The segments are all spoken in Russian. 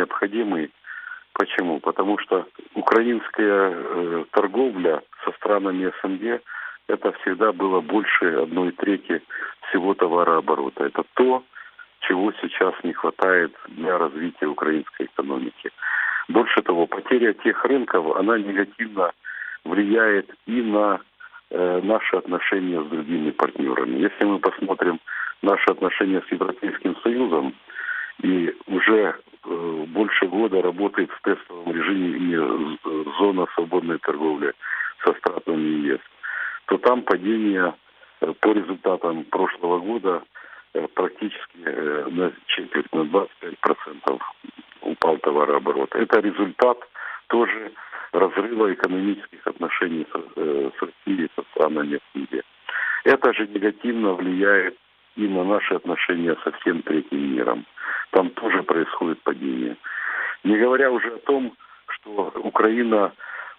необходимый. Почему? Потому что украинская э, торговля со странами СНГ это всегда было больше одной трети всего товарооборота. Это то, чего сейчас не хватает для развития украинской экономики. Больше того, потеря тех рынков, она негативно влияет и на э, наши отношения с другими партнерами. Если мы посмотрим наши отношения с Европейским Союзом, и уже больше года работает в тестовом режиме и зона свободной торговли со странами ЕС, то там падение э, по результатам прошлого года э, практически э, на четверть, на 25% упал товарооборот. Это результат тоже разрыва экономических отношений с, с Россией, со странами СНГ. Это же негативно влияет и на наши отношения со всем третьим миром. Там тоже происходит падение. Не говоря уже о том, что Украина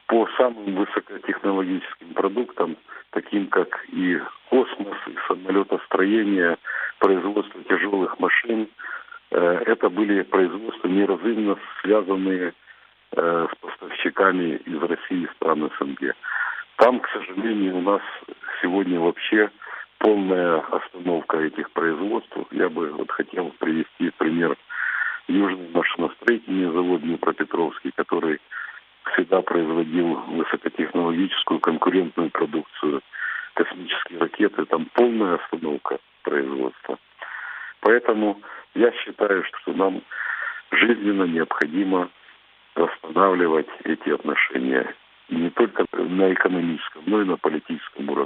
по самым высокотехнологическим продуктам, таким как и космос, и самолетостроение, производство тяжелых машин, э, это были производства неразрывно связанные э, с поставщиками из России и стран СНГ. Там, к сожалению, у нас сегодня вообще полная остановка этих производств. Я бы вот хотел привести пример Южный машиностроительный завод Днепропетровский, который всегда производил высокотехнологическую конкурентную продукцию, космические ракеты, там полная остановка производства. Поэтому я считаю, что нам жизненно необходимо восстанавливать эти отношения не только на экономическом, но и на политическом уровне.